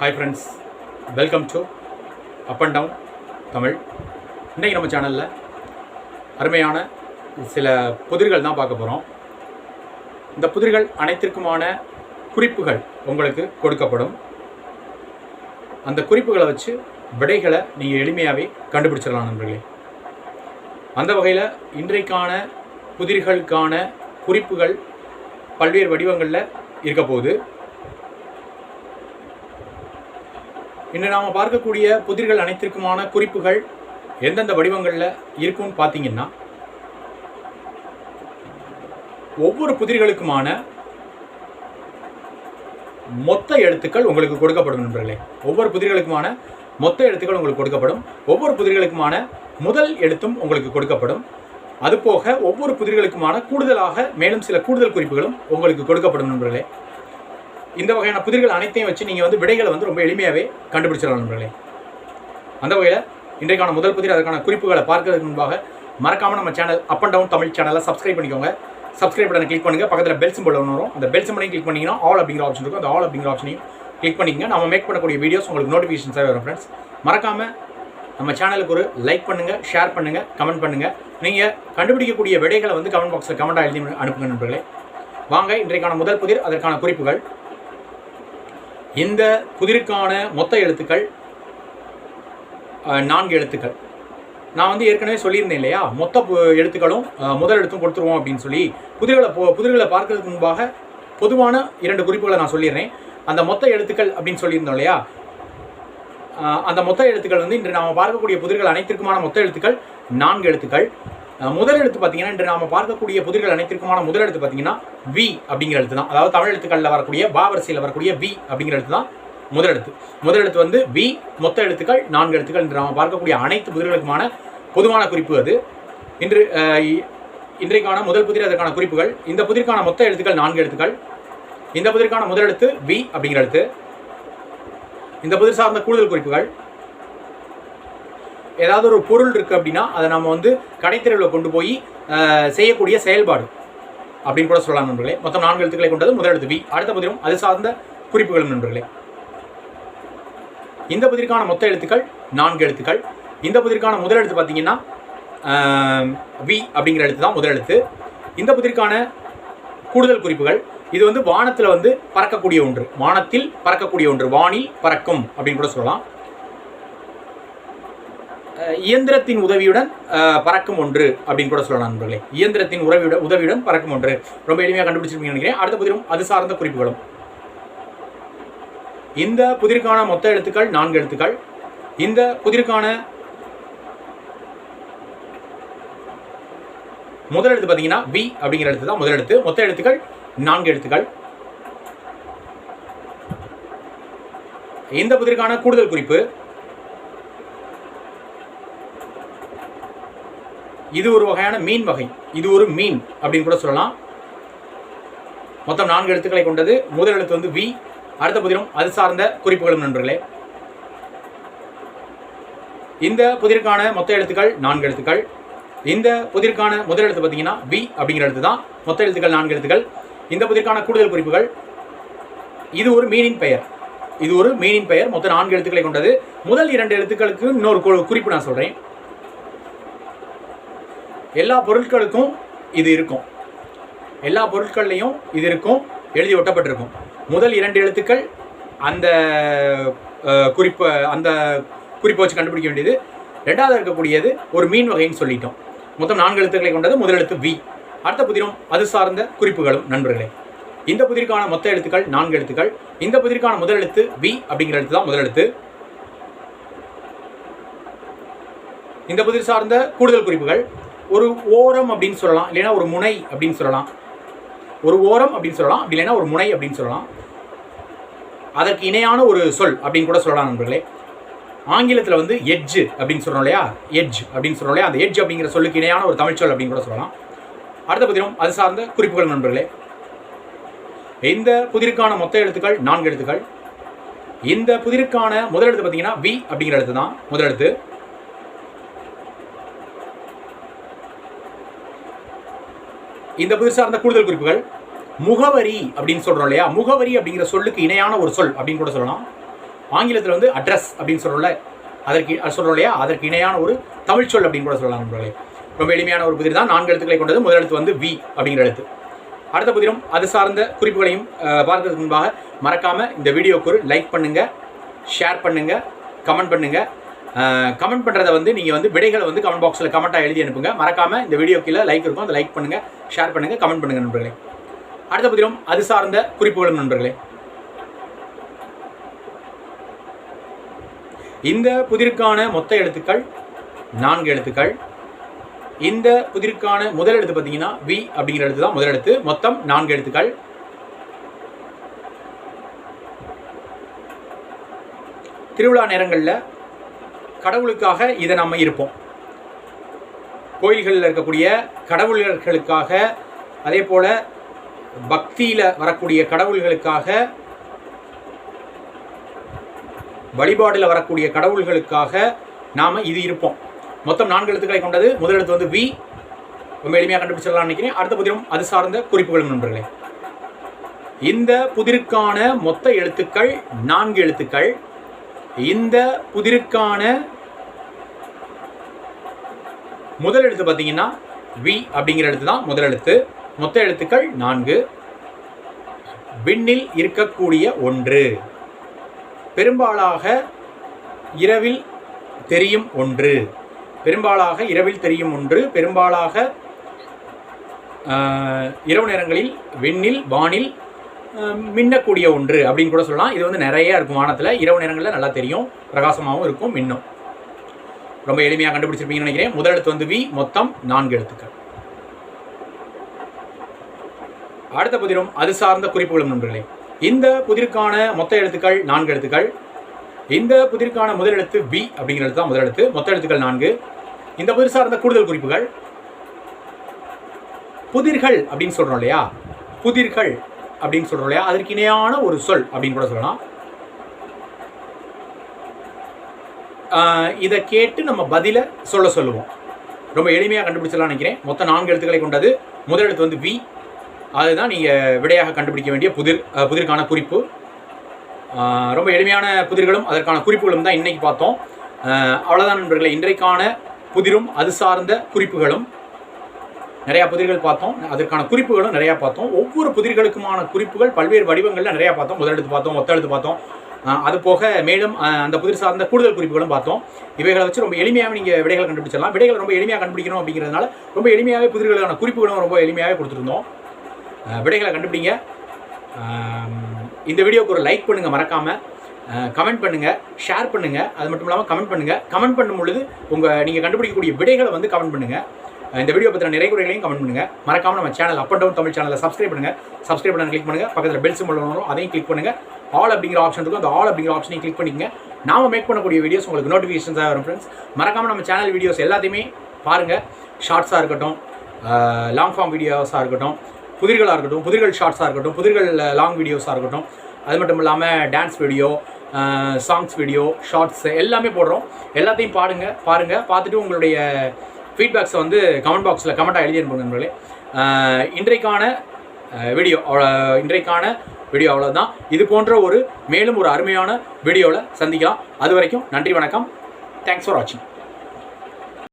Hi friends welcome to Up and Down Tamil. இன்றைக்கி நம்ம சேனலில் அருமையான சில புதிர்கள் தான் பார்க்க போகிறோம் இந்த புதிர்கள் அனைத்திற்குமான குறிப்புகள் உங்களுக்கு கொடுக்கப்படும். அந்த குறிப்புகளை வச்சு விடைகளை நீங்கள் எளிமையாகவே கண்டுபிடிச்சிடலாம் நண்பர்களே. அந்த வகையில் இன்றைக்கான புதிர்களுக்கான குறிப்புகள் பல்வேறு வடிவங்களில் இருக்க போகுது. இன்று நாம் பார்க்கக்கூடிய புதிர்கள் அனைத்திற்குமான குறிப்புகள் எந்தெந்த வடிவங்களில் இருக்கும்னு பார்த்தீங்கன்னா ஒவ்வொரு புதிர்களுக்குமான மொத்த எழுத்துக்கள் உங்களுக்கு கொடுக்கப்படும் நண்பர்களே. ஒவ்வொரு புதிர்களுக்குமான மொத்த எழுத்துக்கள் உங்களுக்கு கொடுக்கப்படும். ஒவ்வொரு புதிர்களுக்குமான முதல் எழுத்தும் உங்களுக்கு கொடுக்கப்படும். அதுபோக ஒவ்வொரு புதிர்களுக்குமான கூடுதலாக மேலும் சில கூடுதல் குறிப்புகளும் உங்களுக்கு கொடுக்கப்படும் நண்பர்களே. இந்த வகையான புதிர்கள் அனைத்தையும் வச்சு நீங்கள் வந்து விடைகளை வந்து ரொம்ப எளிமையாகவே கண்டுபிடிச்சிடலாம் நண்பர்களே. அந்த வகையில் இன்றைக்கான முதல் புதிர் அதற்கான குறிப்புகளை பார்க்கறதுக்கு முன்பாக மறக்காமல் நம்ம channel Up and Down Tamil சேனலை சப்ஸ்கிரைப் பண்ணிக்கோங்க. சப்ஸ்கிரைப் பட்டனை கிளிக் பண்ணுங்கள் பக்கத்தில் பெல் சிம்பிள் ஒன்று வரும். அந்த பெல் சிம்பிளையும் கிளிக் பண்ணிங்கன்னா ஆல் அப்படிங்கிற ஆப்ஷன் இருக்கும். அந்த ஆல் அப்படிங்கிற ஆப்ஷனையும் கிளிக் பண்ணிக்கங்க. நம்ம மேக் பண்ணக்கூடிய வீடியோஸ் உங்களுக்கு நோட்டிஃபிகேஷன்ஸாக வரும் ஃப்ரெண்ட்ஸ் மறக்காமல் நம்ம சேனலுக்கு ஒரு லைக் பண்ணுங்கள் ஷேர் பண்ணுங்கள் கமெண்ட் பண்ணுங்கள் நீங்கள் கண்டுபிடிக்கக்கூடிய விடைகளை வந்து கமெண்ட் பாக்ஸில் கமெண்ட்டாக எழுதி அனுப்புங்க நண்பர்களே. வாங்க இன்றைக்கான முதல் புதிர் அதற்கான குறிப்புகள். இந்த புதிருக்கான மொத்த எழுத்துக்கள் நான்கு எழுத்துக்கள். நான் வந்து ஏற்கனவே சொல்லியிருந்தேன் இல்லையா? மொத்த பு- எழுத்துக்களும் முதல் எழுத்தும் கொடுத்துருவோம் அப்படின்னு சொல்லி. புதிர்களை போ புதிர்களை பார்க்கறதுக்கு முன்பாக பொதுவான இரண்டு குறிப்புகளை நான் சொல்லிடுறேன். அந்த மொத்த எழுத்துக்கள் அப்படின்னு சொல்லியிருந்தோம் இல்லையா? அந்த மொத்த எழுத்துக்கள் வந்து இன்று நாம் பார்க்கக்கூடிய புதிர்கள் அனைத்திற்குமான மொத்த எழுத்துக்கள் நான்கு எழுத்துக்கள். முதல் எழுத்து பார்த்தீங்கன்னா இன்று நாம் பார்க்கக்கூடிய புதிர்கள் அனைத்திற்குமான முதல் எழுத்து பார்த்தீங்கன்னா வி அப்படிங்கிற எழுத்து தான். அதாவது தமிழ் எழுத்துக்களில் வரக்கூடிய பாவரிசையில் வரக்கூடிய வி அப்படிங்கிற எழுத்து தான் முதல் எழுத்து. முதல் எழுத்து வந்து வி மொத்த எழுத்துக்கள் நான்கு எழுத்துக்கள். இன்று நாம் பார்க்கக்கூடிய அனைத்து புதிர்களுக்குமான பொதுவான குறிப்பு அது. இன்று இன்றைக்கான முதல் புதிர் அதற்கான குறிப்புகள். இந்த புதிருக்கான மொத்த எழுத்துக்கள் நான்கு எழுத்துக்கள். இந்த புதிருக்கான முதல் எழுத்து வி அப்படிங்கிற எழுத்து. இந்த புதிர் சார்ந்த கூடுதல் குறிப்புகள். ஏதாவது ஒரு பொருள் இருக்குது அப்படின்னா அதை நம்ம வந்து கடைத்தெருவில் கொண்டு போய் செய்யக்கூடிய செயல்பாடு அப்படின்னு கூட சொல்லலாம் நண்பர்களே. மொத்தம் நான்கு எழுத்துக்களை கொண்டது முதல் எழுத்து வி அடுத்த பதிலும் அது சார்ந்த குறிப்புகளும் நண்பர்களே. இந்த புதிருக்கான மொத்த எழுத்துக்கள் நான்கு எழுத்துக்கள். இந்த புதிருக்கான முதல் எழுத்து பார்த்தீங்கன்னா வி அப்படிங்கிற எழுத்து தான் முதல் எழுத்து. இந்த புதிருக்கான கூடுதல் குறிப்புகள் இது வந்து வானத்தில் வந்து பறக்கக்கூடிய ஒன்று. வானத்தில் பறக்கக்கூடிய ஒன்று. வானில் பறக்கும் அப்படின்னு கூட சொல்லலாம். இயந்திரத்தின் உதவியுடன் பறக்கும் ஒன்று அப்படின்னு கூட சொல்லலாம் நண்பர்களே. இயந்திரத்தின் உதவியுடன் உதவியுடன் பறக்கும் ஒன்று. ரொம்ப எளிமையாக கண்டுபிடிச்சிருப்பீங்கன்னு நினைக்கிறேன். அடுத்த புதிரும் அது சார்ந்த குறிப்புகளும். இந்த புதிருக்கான மொத்த எழுத்துக்கள் நான்கு எழுத்துக்கள். இந்த புதிருக்கான முதல் எழுத்து பார்த்தீங்கன்னா வி அப்படிங்கிற எழுத்து தான் முதல் எழுத்து. மொத்த எழுத்துக்கள் நான்கு எழுத்துக்கள். இந்த புதிருக்கான கூடுதல் குறிப்பு. இது ஒரு வகையான மீன் வகை. இது ஒரு மீன் அப்படின்னு கூட சொல்லலாம். மொத்தம் நான்கு எழுத்துக்களை கொண்டது. முதல் எழுத்து வந்து வி. அடுத்த புதிரும் அது சார்ந்த குறிப்புகளும் நண்பர்களே. இந்த புதிருக்கான மொத்த எழுத்துக்கள் நான்கு எழுத்துக்கள். இந்த புதிருக்கான முதல் எழுத்து பார்த்தீங்கன்னா வி அப்படிங்கிற எழுத்து தான். மொத்த எழுத்துக்கள் நான்கு எழுத்துக்கள். இந்த புதிருக்கான கூடுதல் குறிப்புகள். இது ஒரு மீனின் பெயர். இது ஒரு மீனின் பெயர். மொத்தம் நான்கு எழுத்துக்களை கொண்டது. முதல் இரண்டு எழுத்துக்களுக்கு இன்னொரு குறிப்பு நான் சொல்கிறேன் எல்லா பொருட்களுக்கும் இது இருக்கும். எல்லா பொருட்கள்லையும் இது இருக்கும் எழுதி ஒட்டப்பட்டிருக்கும். முதல் இரண்டு எழுத்துக்கள் அந்த அஹ், குறிப்பை அந்த குறிப்பை வச்சு கண்டுபிடிக்க வேண்டியது. ரெண்டாவது இருக்கக்கூடியது ஒரு மீன் வகைன்னு சொல்லிட்டோம். மொத்தம் நான்கு எழுத்துக்களை கொண்டது முதல் எழுத்து வி. அடுத்த புதிரும் அது சார்ந்த குறிப்புகளும் நண்பர்களே. இந்த புதிருக்கான மொத்த எழுத்துக்கள் நான்கு எழுத்துக்கள். இந்த புதிருக்கான முதல் எழுத்து வி அப்படிங்கிற எழுத்து தான் முதல் எழுத்து. இந்த புதிர் சார்ந்த கூடுதல் குறிப்புகள். ஒரு ஓரம் அப்படின்னு சொல்லலாம் இல்லைன்னா ஒரு முனை அப்படின்னு சொல்லலாம். ஒரு ஓரம் அப்படின்னு சொல்லலாம் அப்படி இல்லைன்னா ஒரு முனை அப்படின்னு சொல்லலாம். அதற்கு இணையான ஒரு சொல் அப்படின்னு கூட சொல்லலாம் நண்பர்களே. ஆங்கிலத்தில் வந்து எட்ஜ் அப்படின்னு சொல்கிறோம் இல்லையா? எட்ஜ் அப்படின்னு சொல்கிறோம் இல்லையா? அந்த எட்ஜ் அப்படிங்கிற சொல்லுக்கு இணையான ஒரு தமிழ் சொல் அப்படின்னு கூட சொல்லலாம். அடுத்த புதிரும் அது சார்ந்த குறிப்புகள் நண்பர்களே. இந்த புதிருக்கான மொத்த எழுத்துக்கள் நான்கு எழுத்துக்கள். இந்த புதிருக்கான முதல் எழுத்து பார்த்தீங்கன்னா வி அப்படிங்கிற எழுத்து தான் முதல் எழுத்து. இந்த புதிர் சார்ந்த கூடுதல் குறிப்புகள். முகவரி அப்படின்னு சொல்கிறோம் இல்லையா? முகவரி அப்படிங்கிற சொல்லுக்கு இணையான ஒரு சொல் அப்படின்னு கூட சொல்லலாம். ஆங்கிலத்தில் வந்து அட்ரஸ் அப்படின்னு சொல்கிறோம்ல அதற்கு சொல்கிறோம் இல்லையா? அதற்கு இணையான ஒரு தமிழ் சொல் அப்படின்னு கூட சொல்லலாம் நண்பர்களே. ரொம்ப எளிமையான ஒரு புதிர் தான். நான்கு எழுத்துக்களை கொண்டது. முதல் எழுத்து வந்து வி அப்படிங்கிற எழுத்து. அடுத்த புதிரும் அது சார்ந்த குறிப்புகளையும் பார்க்கறதுக்கு முன்பாக மறக்காமல் இந்த வீடியோக்கு ஒரு லைக் பண்ணுங்கள் ஷேர் பண்ணுங்கள் கமெண்ட் பண்ணுங்கள் கமெண்ட் பண்ணுறதை வந்து நீங்கள் வந்து விடைகளை வந்து கமெண்ட் பாக்ஸில் கமெண்ட்டாக எழுதி அனுப்புங்க. மறக்காமல் இந்த வீடியோ கீழே லைக் இருக்கும். அதை லைக் பண்ணுங்கள் ஷேர் பண்ணுங்கள் கமெண்ட் பண்ணுங்கள் நண்பர்களே. அடுத்த புதிரும் அது சார்ந்த குறிப்புகளும் நண்பர்களே. இந்த புதிருக்கான மொத்த எழுத்துக்கள் நான்கு எழுத்துக்கள். இந்த புதிருக்கான முதல் எழுத்து பார்த்தீங்கன்னா வி அப்படிங்கிற எழுத்து தான் முதல் எழுத்து. மொத்தம் நான்கு எழுத்துக்கள். திருவிழா நேரங்களில் கடவுளுக்காக இதை நம்ம இருப்போம். கோயில்களில் இருக்கக்கூடிய கடவுள்களுக்காக அதே போல் பக்தியில் வரக்கூடிய கடவுள்களுக்காக வழிபாடில் வரக்கூடிய கடவுள்களுக்காக நாம் இது இருப்போம். மொத்தம் நான்கு எழுத்துக்களை கொண்டது. முதல் எழுத்து வந்து வி. ரொம்ப எளிமையாக கண்டுபிடிச்சிடலாம் நினைக்கிறேன். அடுத்த புதிரும் அது சார்ந்த குறிப்புகள் நண்பர்களே. இந்த புதிருக்கான மொத்த எழுத்துக்கள் நான்கு எழுத்துக்கள். இந்த புதிருக்கான முதல் எழுத்து பார்த்தீங்கன்னா வி அப்படிங்கிற எழுத்து தான் முதல் எழுத்து. மொத்த எழுத்துக்கள் நான்கு. விண்ணில் இருக்கக்கூடிய ஒன்று. பெரும்பாலாக இரவில் தெரியும் ஒன்று. பெரும்பாலாக இரவில் தெரியும் ஒன்று. பெரும்பாலாக இரவு நேரங்களில் விண்ணில் வானில் மின்னக்கூடிய ஒன்று அப்படின்னு கூட சொல்லலாம். இது வந்து நிறைய இருக்கும் வானத்தில். இரவு நேரங்களில் நல்லா தெரியும். பிரகாசமாகவும் இருக்கும் மின்னும். ரொம்ப எளிமையாக கண்டுபிடிச்சிருப்பீங்கன்னு நினைக்கிறேன். முதல் எழுத்து வந்து வி மொத்தம் நான்கு எழுத்துக்கள். அடுத்த புதிரும் அது சார்ந்த குறிப்புகளும் நண்பர்களே. இந்த புதிருக்கான மொத்த எழுத்துக்கள் நான்கு எழுத்துக்கள். இந்த புதிருக்கான முதல் எழுத்து பி அப்படிங்கிற எழுத்து தான் முதல் எழுத்து. மொத்த எழுத்துக்கள் நான்கு. இந்த புதிர் சார்ந்த கூடுதல் குறிப்புகள். புதிர்கள் அப்படின்னு சொல்கிறோம் இல்லையா? புதிர்கள். அப்படின்னு சொல்றோம் இல்லையா? அதற்கு இணையான ஒரு சொல் அப்படின்னு கூட சொல்லலாம். இதை கேட்டு நம்ம பதிலை சொல்ல சொல்லுவோம். ரொம்ப எளிமையாக கண்டுபிடிச்சலாம் நினைக்கிறேன். மொத்தம் நான்கு எழுத்துக்களை கொண்டது. முதல் எழுத்து வந்து வி. அதுதான் நீங்கள் விடையாக கண்டுபிடிக்க வேண்டிய புதிர் புதிர்கான புதிருக்கான குறிப்பு. ரொம்ப எளிமையான புதிர்களும் அதற்கான குறிப்புகளும் தான் இன்றைக்கி பார்த்தோம். அவ்வளோதான் நண்பர்களை. இன்றைக்கான புதிரும் அது சார்ந்த குறிப்புகளும். நிறையா புதிர்கள் பார்த்தோம். அதற்கான குறிப்புகளும் நிறையா பார்த்தோம். ஒவ்வொரு புதிர்களுக்குமான குறிப்புகள் பல்வேறு வடிவங்களில் நிறையா பார்த்தோம். முதல் பார்த்தோம் ஒத்தெழுத்து பார்த்தோம். அது போக மேலும் அந்த புதிர் சார்ந்த கூடுதல் குறிப்புகளும் பார்த்தோம். இவைகளை வச்சு ரொம்ப எளிமையாக நீங்கள் விடைகளை கண்டுபிடிச்சிடலாம். விடைகளை ரொம்ப எளிமையாக கண்டுபிடிக்கணும் அப்படிங்கிறதுனால ரொம்ப எளிமையாகவே புதிர்களுக்கான குறிப்புகளும் ரொம்ப எளிமையாகவே கொடுத்துருந்தோம். விடைகளை கண்டுபிடிங்க. இந்த வீடியோக்கு ஒரு லைக் பண்ணுங்கள் மறக்காமல் கமெண்ட் பண்ணுங்கள் ஷேர் பண்ணுங்கள் அது மட்டும் இல்லாமல் கமெண்ட் பண்ணுங்கள் கமெண்ட் பண்ணும் பொழுது உங்கள் நீங்கள் கண்டுபிடிக்கக்கூடிய விடைகளை வந்து கமெண்ட் பண்ணுங்கள் இந்த வீடியோ பற்றின நிறைய குறைகளையும் கமெண்ட் பண்ணுங்கள் மறக்காமல் நம்ம channel Up and Down Tamil சேனலை சப்ஸ்கிரைப் பண்ணுங்கள் சப்ஸ்கிரைப் பண்ண கிளிக் பண்ணுங்கள் பக்கத்தில் பெல் சிம்பிள் வரும் அதையும் கிளிக் பண்ணுங்கள் ஆல் அப்படிங்கிற ஆப்ஷன் இருக்கும். அந்த ஆல் அப்படிங்கிற ஆப்ஷனையும் கிளிக் பண்ணிக்கங்க. நாம மேக் பண்ணக்கூடிய வீடியோஸ் உங்களுக்கு நோட்டிஃபிகேஷன்ஸாக வரும் ஃப்ரெண்ட்ஸ் மறக்காமல் நம்ம சேனல் வீடியோஸ் எல்லாத்தையுமே பாருங்கள் ஷார்ட்ஸாக இருக்கட்டும் லாங் ஃபார்ம் வீடியோஸாக இருக்கட்டும் புதிர்களாக இருக்கட்டும் புதிர்கள் ஷார்ட்ஸாக இருக்கட்டும் புதிர்கள் லாங் வீடியோஸாக இருக்கட்டும். அது மட்டும் இல்லாமல் dance video songs video shorts எல்லாமே போடுறோம். எல்லாத்தையும் பாடுங்க பாருங்கள் பார்த்துட்டு உங்களுடைய ஃபீட்பேக்ஸை வந்து கமெண்ட் பாக்ஸில் கமெண்ட்டாக எழுதி அனுப்புங்க நண்பர்களே. இன்றைக்கான வீடியோ இன்றைக்கான வீடியோ அவ்வளோதான் இது போன்ற ஒரு மேலும் ஒரு அருமையான வீடியோவில் சந்திக்கலாம். அது வரைக்கும் நன்றி வணக்கம். தேங்க்ஸ் ஃபார் வாட்சிங்